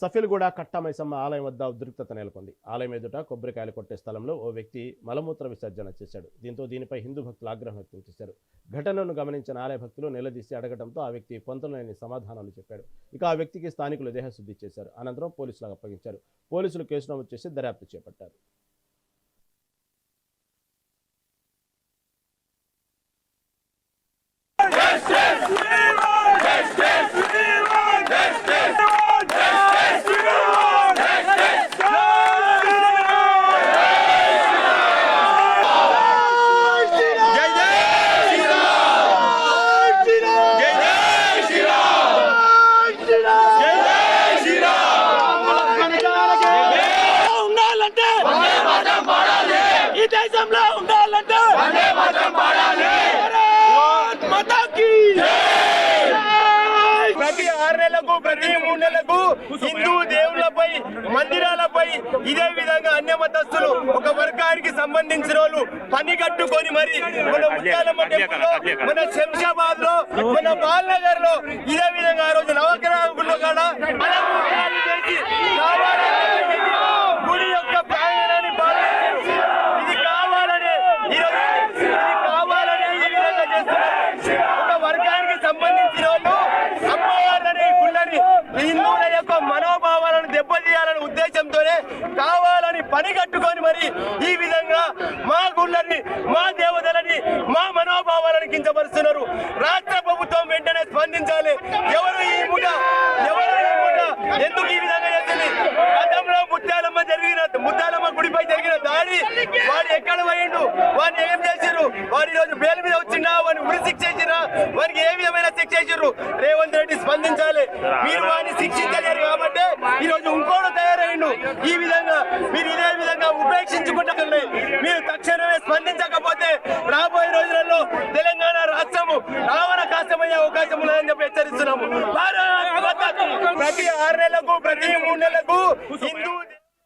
సఫిల్గూడ కట్టమైసమ్మ ఆలయం వద్ద ఉద్రిక్తత నెలకొంది. ఆలయం ఎదుట కొబ్బరికాయలు కొట్టే స్థలంలో ఓ వ్యక్తి మలమూత్ర విసర్జన చేశాడు. దీంతో దీనిపై హిందూ భక్తులు ఆగ్రహం వ్యక్తం చేశారు. ఘటనను గమనించిన ఆలయ భక్తులు నిలదీసి అడగడంతో ఆ వ్యక్తి పొంతలేని సమాధానాలు చెప్పాడు. ఇక ఆ వ్యక్తికి స్థానికులు దేహశుద్ధి చేశారు. అనంతరం పోలీసులకు అప్పగించారు. పోలీసులు కేసు నమోదు చేసి దర్యాప్తు చేపట్టారు. ఉండాలంటే ఈ దేశంలో ఉండాలంటే ప్రతి ఆరు నెలలకు ప్రతి మూడు నెలలకు హిందూ దేవుళ్ళపై మందిరాలపై ఇదే విధంగా అన్య మతస్థులు ఒక వర్గానికి సంబంధించిన వాళ్ళు పని కట్టుకొని మరి మన ముత్యాలమ్మ మన శంషాబాద్లో మన బాలనగర్లో ఇదే విధంగా ఆ రోజు నవగ్రహ గుళ్ళో కాడ అలంకరణ చేసి కావాలని గుడి యొక్క ప్రాంగణాన్ని బాగా చేసి ఇది కావాలని ఈరోజు ఇది కావాలని ఈ విధంగా చేస్తున్నారు ఒక వర్గానికి సంబంధించిన వాళ్ళు అమ్మవారిని గుళ్ళని హిందువుల యొక్క మనోభావాలను దెబ్బతీయాలనే ఉద్దేశంతోనే కావాలని పని కట్టుకొని మరి ఈ విధంగా మా గుళ్ళని మా దేవతలని మా మనోభావాలను కించపరుస్తున్నారు. రాష్ట్ర ప్రభుత్వం వెంటనే స్పందించాలి. ఎవరు ఈ ముఠ? ఎవరు ఈ ముఠ? ఎందుకు ఈ విధంగా చేస్తుంది గతంలో ముత్యాలమ్మ జరిగిన ముత్యాలమ్మ గుడిపై జరిగిన దాడి వాడు ఎక్కడ పోయిండు? వాడిని ఏం చేసిర్రు వాడి రోజు బేల మీద వచ్చిందా వాడిని ఉరి శిక్ష చేసిరా వారికి ఏ విధమైన శిక్ష చేసిర్రు రేవంత్ రెడ్డి స్పందించాలి. మీరు వాడిని శిక్షించలేరు కాబట్టి ఈ రోజు ఉన్నారు ఈ విధంగా మీరు ఇదే విధంగా ఉపేక్షించుకుంటుంది మీరు తక్షణమే స్పందించకపోతే రాబోయే రోజులలో తెలంగాణ రాష్ట్రము రావణ కాష్టమయ్యే అవకాశం ఉన్నదని చెప్పి హెచ్చరిస్తున్నాము. ప్రతి ఆరు నెలలకు ప్రతి మూడు నెలలకు హిందూ